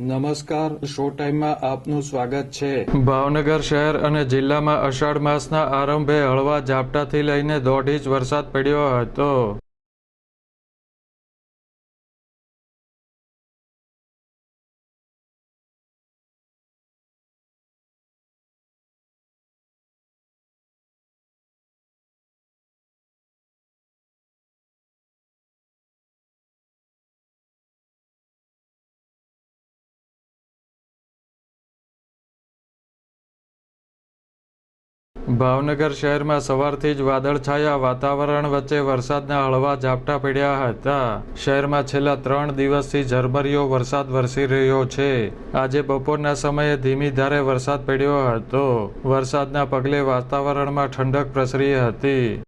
નમસ્કાર, શો ટાઈમમાં આપનું સ્વાગત છે. ભાવનગર શહેર અને જિલ્લામાં અષાઢ માસના આરંભે હળવા ઝાપટાથી લઈને દોઢ ઇંચ વરસાદ પડ્યો હતો. ભાવનગર શહેરમાં સવારથી જ વાદળછાયા વાતાવરણ વચ્ચે વરસાદના હળવા ઝાપટા પડ્યા હતા. શહેરમાં છેલ્લા ત્રણ દિવસથી ઝરમરિયો વરસાદ વરસી રહ્યો છે. આજે બપોરના સમયે ધીમી ધારે વરસાદ પડ્યો હતો. વરસાદના પગલે વાતાવરણમાં ઠંડક પ્રસરી હતી.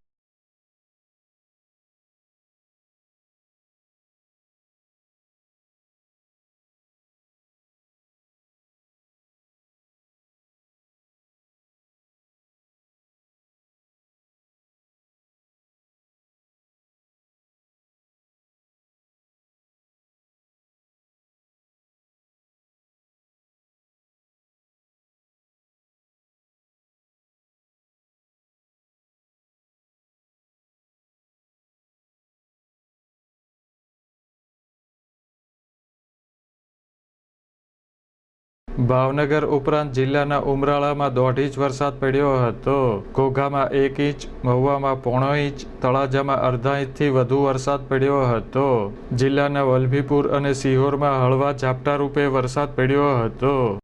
ભાવનગર ઉપરાંત જિલ્લાના ઉમરાળામાં દોઢ ઇંચ વરસાદ પડ્યો હતો. ઘોઘામાં એક ઇંચ, મહુવામાં પોણો ઇંચ, તળાજામાં અડધા ઇંચથી વધુ વરસાદ પડ્યો હતો. જિલ્લાના વલભીપુર અને સિહોરમાં હળવા ઝાપટા રૂપે વરસાદ પડ્યો હતો.